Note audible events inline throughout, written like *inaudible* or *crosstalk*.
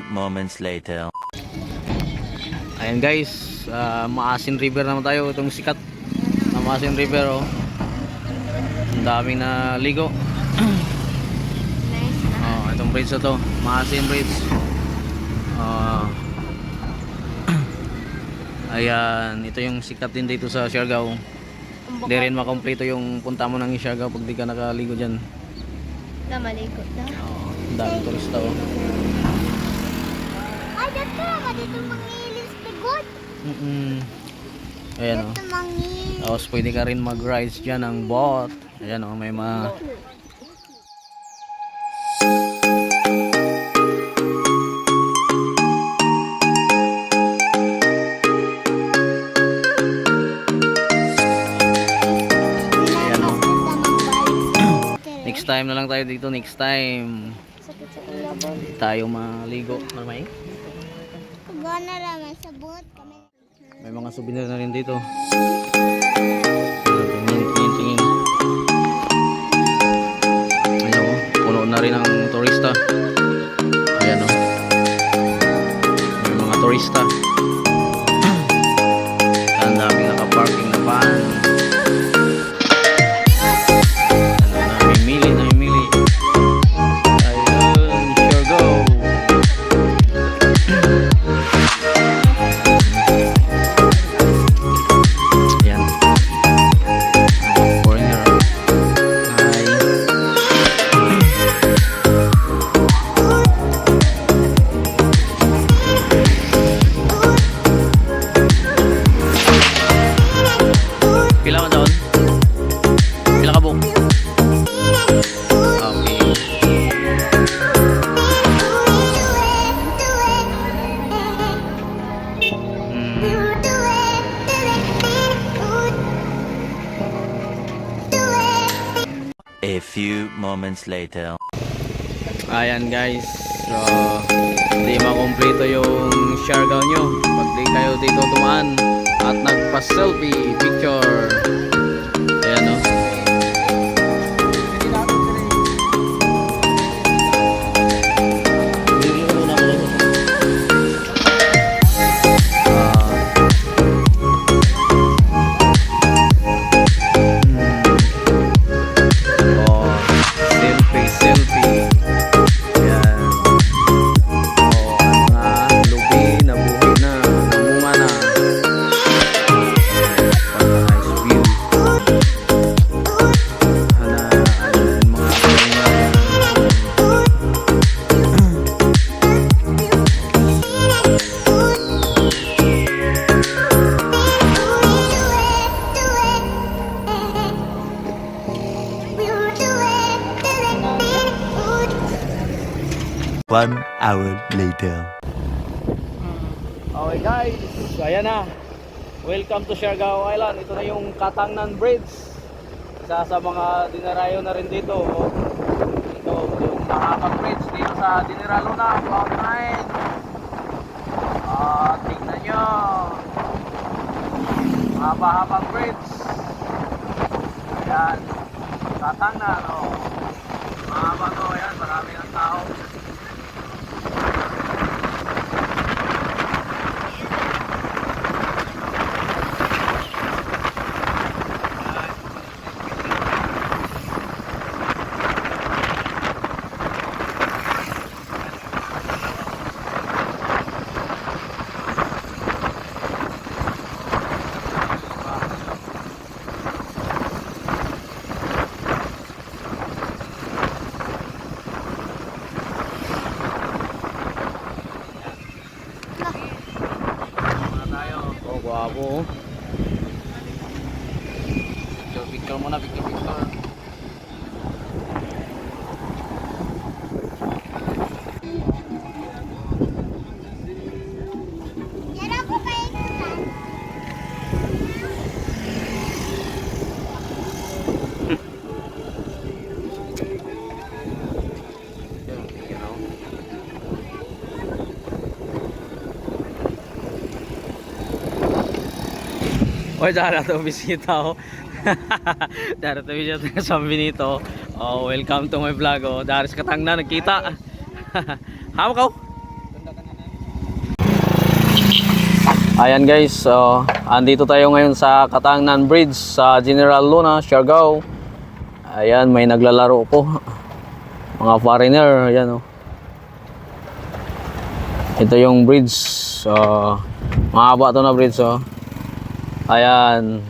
few moments later. Ayan guys, uh, Maasin River naman tayo. Itong sikat na Maasin River oh. Ang daming na ligo. Nice na. Oh, itong bridge na to, Maasin Bridge. Ah. *clears throat* ayan, ito yung sikat din dito sa Siargao. Hindi rin makompleto yung punta mo ng Siargao pag di ka nakaligo dyan. Na maligo na. Oh, ang daming turista oh. Ay, dito mangilis tigot. Mm -mm. Ayan oh. Dito mangilis. Tapos pwede ka rin mag-rides dyan ng boat. Ayan oh, may mga oh. Next time na lang tayo dito, next time. Tayo maligo. Ano may? Gana naman sa boat kami. May mga souvenir na rin dito. Tingin, tingin, tingin. Ayan o, puno na rin ang turista. Ayan o. May mga turista. Few moments later. Ayan guys. So, hindi makompleto yung Siargao nyo. Pag di kayo dito tumaan at nagpa-selfie picture. One hour later. Okay guys, ayan na. Welcome to Siargao Island. Ito na yung Katangnan Bridge. Isa sa mga dinarayo na rin dito. Ito, yung mahabang bridge dito sa Dinera Luna, Cloud 9. Ah, tingnan nyo. Mahaba-habang bridge. Ayan. Katangnan, oh. Mahaba to, ayan. Marami ng tao. Muna tayo. Oh, guwapo. Oy, dara to bisita oh. *laughs* dara to bisita sa Benito. Oh, welcome to my vlog oh. Daris katang na nagkita. *laughs* Hama ka. Ayan guys, so andito tayo ngayon sa Katangnan Bridge sa General Luna, Siargao. Ayan, may naglalaro po. Mga foreigner, ayan oh. Ito yung bridge. So, mahaba to na bridge oh. Ayan.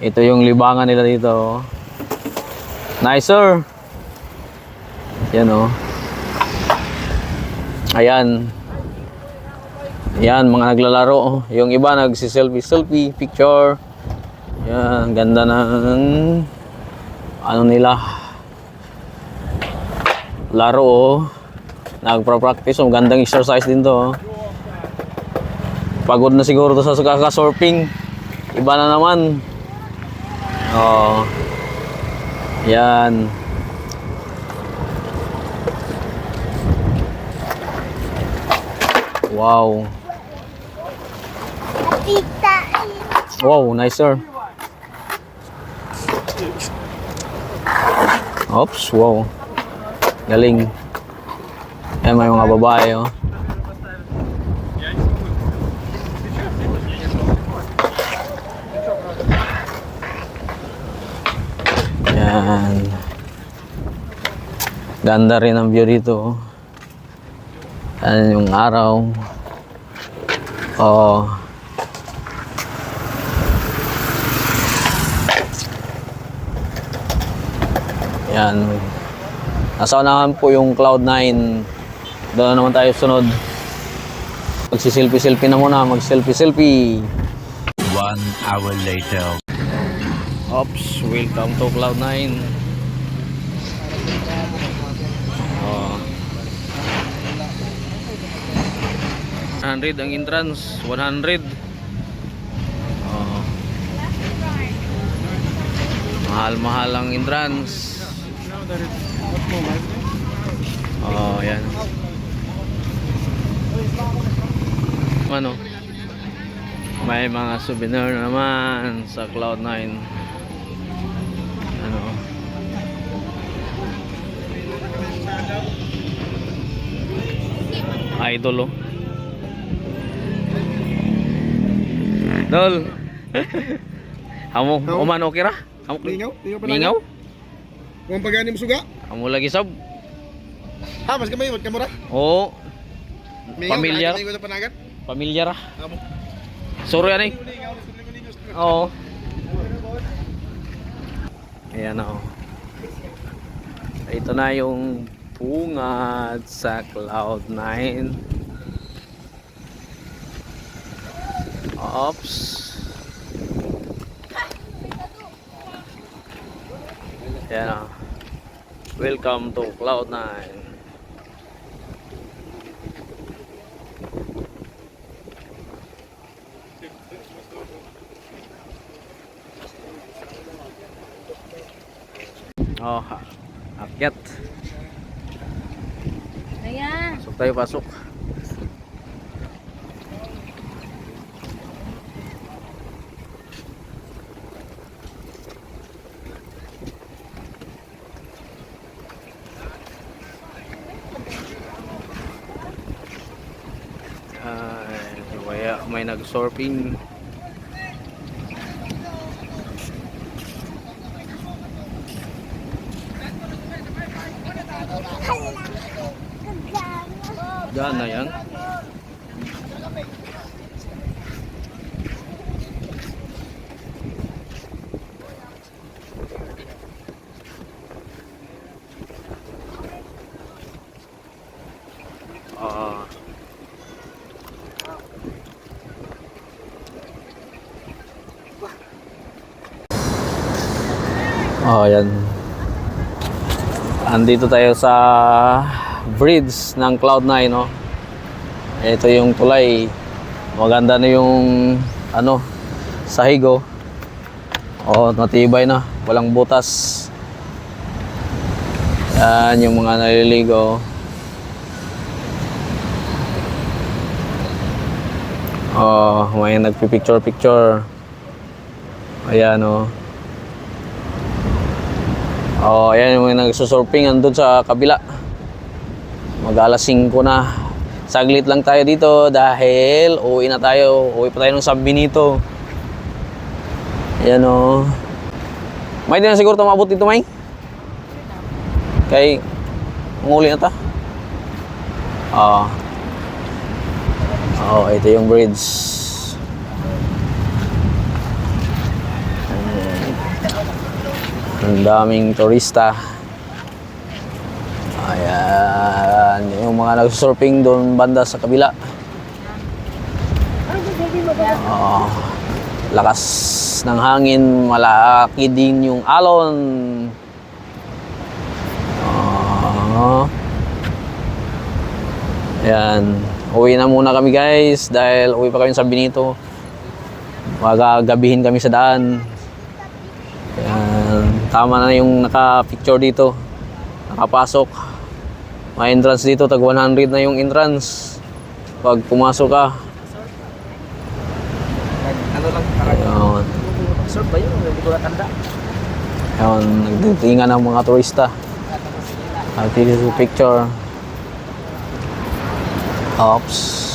Ito yung libangan nila dito. oh. Nice sir. Yan oh. Ayan. Yan, mga naglalaro. oh. Yung iba nagsi-selfie, selfie, picture. Yan, ganda ng ano nila. Laro oh. Nagpa-practice, oh. gandang exercise din to. oh. Pagod na siguro to sa kaka-surfing. Iba na naman. Oh. Yan. Wow. Wow, nice sir. Oops, wow. Galing. Ayan, may mga babae, oh. Yan. Ganda rin ang view dito, oh. Yan yung araw. Oh. Yan. Nasa unahan po yung Cloud9. Doon na naman tayo sunod. Magsiselfie-selfie na muna. Mag-selfie-selfie. One hour later. Ops, welcome to Cloud9. Oh. 100 ang entrance, 100. Oh. Mahal-mahal ang entrance. Oh, yan. Ano? May mga souvenir na naman sa Cloud9. Idol oh. Dol. *laughs* Amo, uman okay ra? Amo pa Lingaw? Kung pagani mo suga? Amo lagi sab. Ha, mas kamay, wag ka mura. Oo, panagat. pamilyar ra. Amo. Lingaw, lingaw, lingaw. Oo. Ayan na oh. Ito na yung bungad sa Cloud9. Ops. Ayan oh. Welcome to Cloud9. Oh, ha- akyat. Ayan. Pasok tayo, pasok. Ay, kaya may nag-surfing. Diyan na yan. Ah. Oh, yan. Andito tayo sa bridge ng Cloud9, no? Ito yung tulay. Maganda na yung ano, sahig, oh. Oh, matibay na. Walang butas. Yan yung mga naliligo. Oh, may nagpipicture-picture. Ayan, oh. Oh, ayan yung mga nagsusurfing andun sa kabila. Mag alas 5 na. Saglit lang tayo dito dahil uwi na tayo. Uwi pa tayo ng San Benito. Ayan o. May din na siguro tumabot dito, May? Kay, nguli na ta. Ah. Oh, ito yung bridge. Ang daming turista. Ayan, yung mga nag-surfing doon banda sa kabila. Oo. lakas ng hangin, malaki din yung alon. Oo. Ayan, uwi na muna kami guys dahil uwi pa kami sa Benito. Magagabihin kami sa daan. Ayan, tama na yung naka-picture dito. Nakapasok. May entrance dito, tag 100 na yung entrance. Pag pumasok ka. Ano lang, Ayan. surf ba yun? Hindi ko natanda. Ayan, nagtitingan ng mga turista. A picture. Oops.